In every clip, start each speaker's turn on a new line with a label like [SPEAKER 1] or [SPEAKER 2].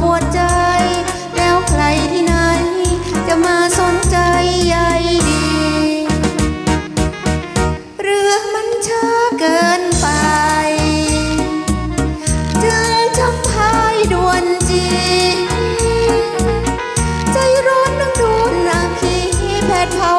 [SPEAKER 1] ปวดใจ แล้วใครที่ไหน จะมาสนใจใยดี เรือมันช้าเกินไป จึงจำพายด่วนจีใจร้อนนั่งดูนาคีแผดเผา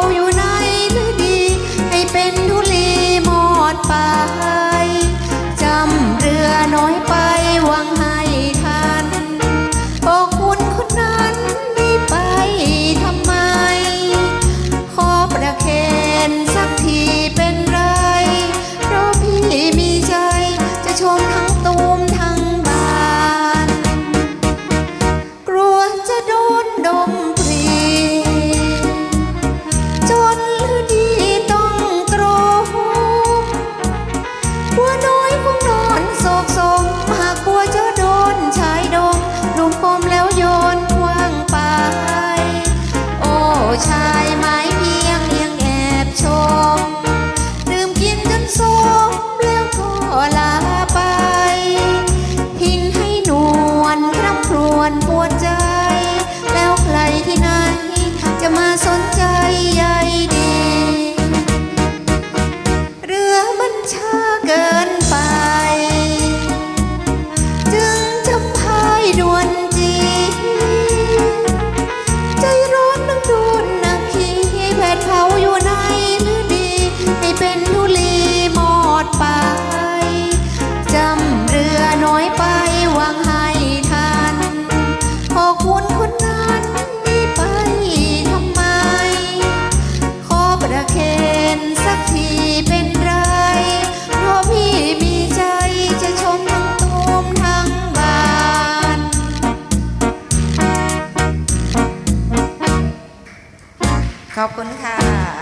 [SPEAKER 1] ขอบคุณค่ะ